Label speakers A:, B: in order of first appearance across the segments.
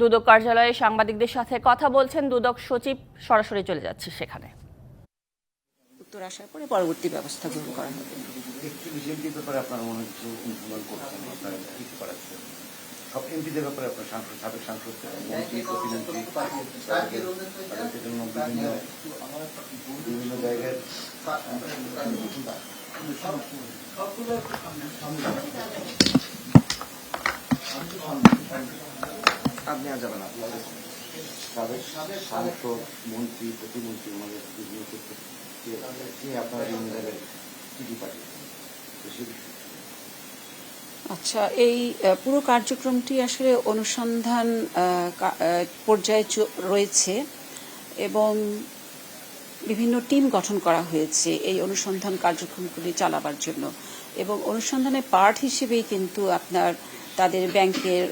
A: দুদক কার্যালয়ে সাংবাদিকদের সাথে কথা বলছেন দুদক সচিব। সরাসরি চলে যাচ্ছে সেখানে।
B: উত্তর আসার পরে পরবর্তী ব্যবস্থা গ্রহণ করা হবে।
C: একটি বিজেপির ব্যাপারে আপনারা হচ্ছে অনুসন্ধান করছেন আপনারা কি করাচ্ছেন। সব এমপিদের ব্যাপারে আপনার সাংসদ সাবেক সাংসদ মন্ত্রী প্রতিমন্ত্রী তাদের তাদের জন্য বিভিন্ন বিভিন্ন জায়গায় যাবেন আপনাদের সাবেক সাংসদ মন্ত্রী প্রতিমন্ত্রী বিভিন্ন ক্ষেত্রে কে আপনারা চিঠি পাঠিয়েছেন।
B: আচ্ছা এই পুরো কার্যক্রমটি আসলে অনুসন্ধান পর্যায়ে রয়েছে এবং বিভিন্ন টিম গঠন করা হয়েছে এই অনুসন্ধান কার্যক্রমগুলি চালাবার জন্য। এবং অনুসন্ধানের পার্ট হিসেবেই কিন্তু আপনার তাদের ব্যাংকের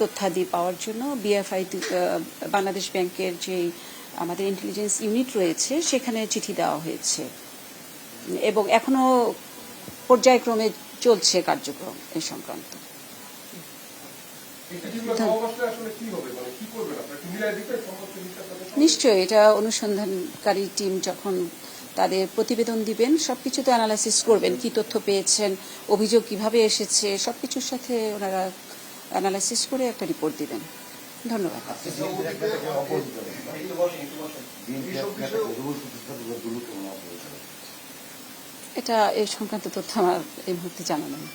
B: তথ্যাদি পাওয়ার জন্য বিএফআই বাংলাদেশ ব্যাংকের যে আমাদের ইন্টেলিজেন্স ইউনিট রয়েছে সেখানে চিঠি দেওয়া হয়েছে। এবং এখনও পর্যায়ক্রমে চলছে কার্যক্রম এই সংক্রান্ত। নিশ্চয়ই এটা অনুসন্ধানকারী টিম যখন তাদের প্রতিবেদন দিবেন, সবকিছু তো অ্যানালাইসিস করবেন, কি তথ্য পেয়েছেন, অভিযোগ কীভাবে এসেছে, সবকিছুর সাথে ওনারা অ্যানালাইসিস করে একটা রিপোর্ট দিবেন। ধন্যবাদ। এটা এই সংক্রান্ত তথ্য আমার এই মুহূর্তে জানা নেই।